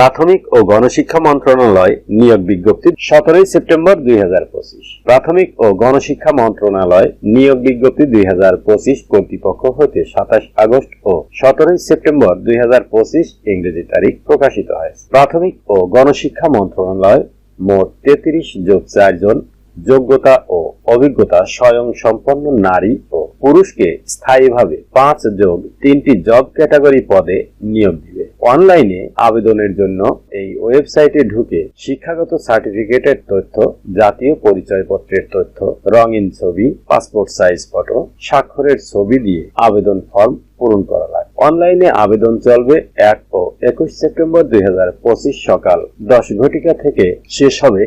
প্রাথমিক ও গণশিক্ষা মন্ত্রণালয় নিয়োগ বিজ্ঞপ্তি সতেরোই সেপ্টেম্বর দুই হাজার পঁচিশ। প্রাথমিক ও গণশিক্ষা মন্ত্রণালয় নিয়োগ বিজ্ঞপ্তি দুই হাজার পঁচিশ কর্তৃপক্ষ হতে সাতাশ আগস্ট ও সতেরোই সেপ্টেম্বর দুই হাজার পঁচিশ ইংরেজি তারিখ প্রকাশিত হয় প্রাথমিক ও গণশিক্ষা মন্ত্রণালয় মোট তেত্রিশ যোগ চারজন যোগ্যতা ও অভিজ্ঞতা স্বয়ং সম্পন্ন নারী ও পুরুষকে স্থায়ীভাবে পাঁচ যোগ তিনটি জব ক্যাটাগরি পদে নিয়োগ দিবে। অনলাইনে আবেদনের জন্য এই ওয়েবসাইটে ঢুকে শিক্ষাগত সার্টিফিকেটের তথ্য, জাতীয় পরিচয়পত্রের তথ্য, রঙিন ছবি, পাসপোর্ট সাইজ ফটো, স্বাক্ষরের ছবি দিয়ে আবেদন ফর্ম পূরণ করা লাগে। অনলাইনে আবেদন চলবে এক ও একুশ সেপ্টেম্বর দুই হাজার পঁচিশ সকাল দশ ঘটিকা থেকে। শেষ হবে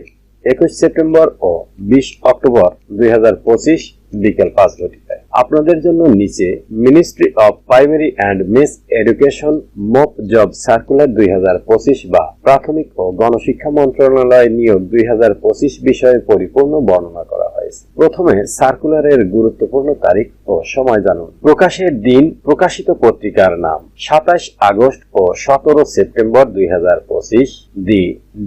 একুশ সেপ্টেম্বর ও বিশ অক্টোবর দুই বিকেল পাঁচ ঘটিকায়। আপনাদের জন্য নিচে ministry of primary and mass education mop job circular দুই হাজার পঁচিশ বা প্রাথমিক ও গণশিক্ষা মন্ত্রণালয় নিয়োগ দুই হাজার পঁচিশ বিষয়ে পরিপূর্ণ বর্ণনা করা প্রথমে সার্কুলারের গুরুত্বপূর্ণ তারিখ ও সময় জানুন। প্রকাশের দিন, প্রকাশিত পত্রিকার নাম। সাতাশ আগস্ট ও সতেরো সেপ্টেম্বর দুই দি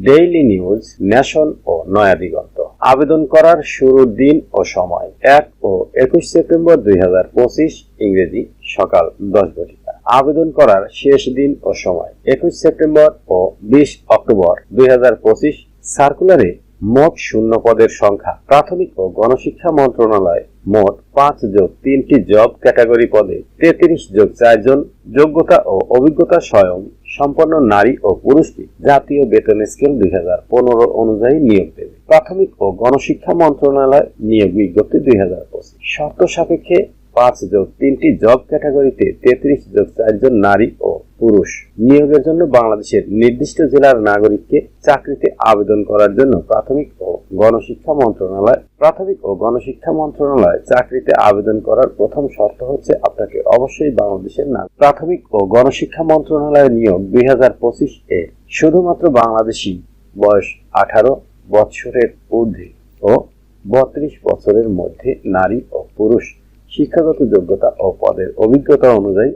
ডেইলি নিউজ, ন্যাশন ও নয়া দিগন্ত। আবেদন করার শুরুর দিন ও সময়। এক ও একুশ সেপ্টেম্বর দুই হাজার পঁচিশ, ইংরেজি, সকাল দশ ঘটিকা। আবেদন করার শেষ দিন ও সময়। একুশ সেপ্টেম্বর ও বিশ অক্টোবর দুই হাজার পঁচিশ, সার্কুলারে মোট শূন্য পদের সংখ্যা। প্রাথমিক ও গণশিক্ষা মন্ত্রণালয় মোট পাঁচ যোগ তিনটি জব ক্যাটাগরি পদে তেত্রিশ যোগ চারজন যোগ্যতা ও অভিজ্ঞতা স্বয়ং সম্পন্ন নারী ও পুরুষকে জাতীয় বেতন স্কেল দুই হাজার পনেরো অনুযায়ী নিয়োগ দেবে। প্রাথমিক ও গণশিক্ষা মন্ত্রণালয় নিয়োগ বিজ্ঞপ্তি দুই হাজার পঁচিশ। শর্ত সাপেক্ষে পাঁচ যোগ তিনটি জব ক্যাটাগরিতে তেত্রিশ যোগ চারজন নারী ও পুরুষ নিয়োগের জন্য বাংলাদেশের নির্দিষ্ট জেলার নাগরিককে চাকরিতে আবেদন করার জন্য প্রাথমিক ও গণশিক্ষা মন্ত্রণালয়, প্রাথমিক ও গণশিক্ষা মন্ত্রণালয় চাকরিতে আবেদন করার প্রথম শর্ত হচ্ছে আপনাকে অবশ্যই বাংলাদেশের নাম প্রাথমিক ও গণশিক্ষা মন্ত্রণালয় নিয়োগ দুই হাজার পঁচিশ এ শুধুমাত্র বাংলাদেশি বয়স আঠারো বৎসরের ঊর্ধ্বে ও বত্রিশ বছরের মধ্যে নারী ও পুরুষ শিক্ষাগত যোগ্যতা ও পদের অভিজ্ঞতা অনুযায়ী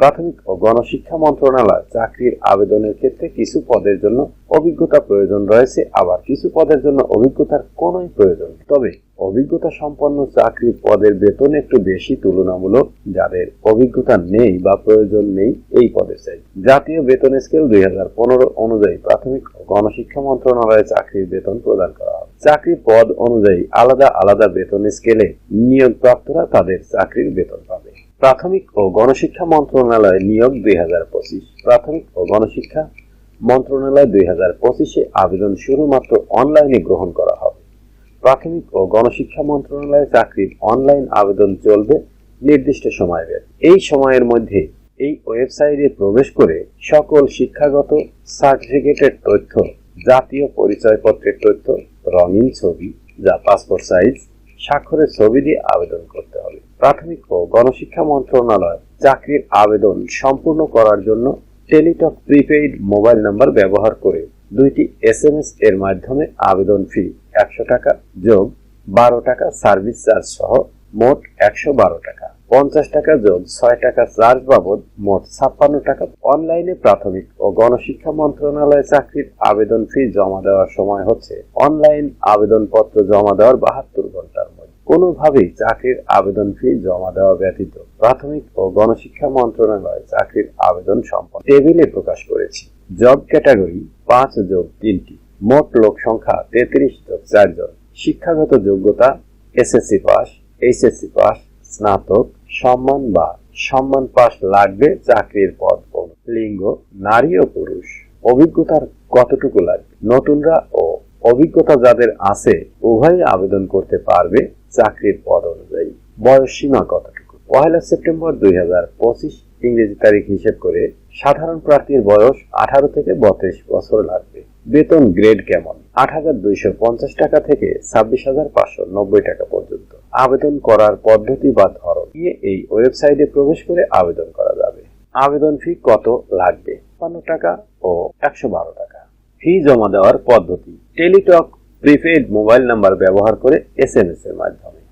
প্রাথমিক ও গণশিক্ষা মন্ত্রণালয় চাকরির আবেদনের ক্ষেত্রে কিছু পদের জন্য অভিজ্ঞতা প্রয়োজন রয়েছে, আবার কিছু পদের জন্য অভিজ্ঞতার কোনোই প্রয়োজন তবে অভিজ্ঞতা সম্পন্ন চাকরির পদের বেতন একটু বেশি তুলনামূলক, যাদের অভিজ্ঞতা নেই বা প্রয়োজন নেই, এই পদের চাই। জাতীয় বেতন স্কেল দুই হাজার পনেরো অনুযায়ী প্রাথমিক গণশিক্ষা মন্ত্রণালয়ে চাকরির বেতন প্রদান করা হবে। চাকরির পদ অনুযায়ী আলাদা আলাদা বেতন স্কেলে নিয়োগপ্রাপ্তরা তাদের চাকরির বেতন পাবে প্রাথমিক ও গণশিক্ষা মন্ত্রণালয় নিয়োগ দুই হাজার পঁচিশ। প্রাথমিক ও গণশিক্ষা মন্ত্রণালয় দুই হাজার পঁচিশে আবেদন শুধুমাত্র অনলাইনে গ্রহণ করা হবে। প্রাথমিক ও গণশিক্ষা মন্ত্রণালয়ে চাকরির অনলাইন আবেদন চলবে নির্দিষ্ট সময়ের। এই সময়ের মধ্যে এই ওয়েবসাইটে প্রবেশ করে সকল শিক্ষাগত সার্টিফিকেটের তথ্য, জাতীয় পরিচয়পত্রের তথ্য, রঙিন ছবি, যা পাসপোর্ট সাইজ, স্বাক্ষরের ছবি দিয়ে আবেদন করতে প্রাথমিক ও গণশিক্ষা মন্ত্রণালয় চাকরির আবেদন সম্পূর্ণ করার জন্য টেলিটক প্রিপেইড মোবাইল নাম্বার ব্যবহার করে দুইটি এস এসএমএস এর মাধ্যমে আবেদন ফি একশো টাকা যোগ বারো টাকা সার্ভিস চার্জ সহ মোট একশো বারো টাকা। পঞ্চাশ টাকা যোগ ছয় টাকা চার্জ বাবদ মোট ছাপ্পান্ন টাকা। অনলাইনে প্রাথমিক ও গণশিক্ষা মন্ত্রণালয়ে চাকরির আবেদন ফি জমা দেওয়ার সময় হচ্ছে অনলাইন আবেদনপত্র জমা দেওয়ার বাহাত্তর মধ্যে কোনোভাবেই চাকরির আবেদন ফি জমা দেওয়া ব্যতীত প্রাথমিক ও গণশিক্ষা মন্ত্রণালয় চাকরির আবেদন সম্পন্ন টেবিলে প্রকাশ করেছে। জব ক্যাটাগরি পাঁচ যোগ তিনটি, মোট লোক সংখ্যা তেত্রিশ যোগ চারজন শিক্ষাগত যোগ্যতা, এসএসসি পাস, এইচএসসি পাস, স্নাতক, সম্মান বা সম্মান পাস লাগবে চাকরির পদ লিঙ্গ, নারী ও পুরুষ, অভিজ্ঞতার কতটুকু লাগবে? নতুনরা ও অভিজ্ঞতা যাদের আছে, উভয়ই আবেদন করতে পারবে চাকরির পদ অনুযায়ী। বয়স সীমা কতটুকু? পয়লা সেপ্টেম্বর দুই ইংরেজি তারিখ হিসেব করে সাধারণ প্রার্থীর বয়স আঠারো থেকে বত্রিশ বছর লাগবে। বেতন গ্রেড কেমন? আট হাজার দুইশো পঞ্চাশ টাকা থেকে ছাব্বিশ হাজার পাঁচশো নব্বই টাকা পর্যন্ত। আবেদন করার পদ্ধতি বা ধরন? নিয়ে এই ওয়েবসাইটে প্রবেশ করে আবেদন করা যাবে। আবেদন ফি কত লাগবে? বান্ন টাকা ও একশো বারো টাকা। ফি জমা দেওয়ার পদ্ধতি? টেলিটক প্রিপেড মোবাইল নাম্বার ব্যবহার করে এস এর মাধ্যমে।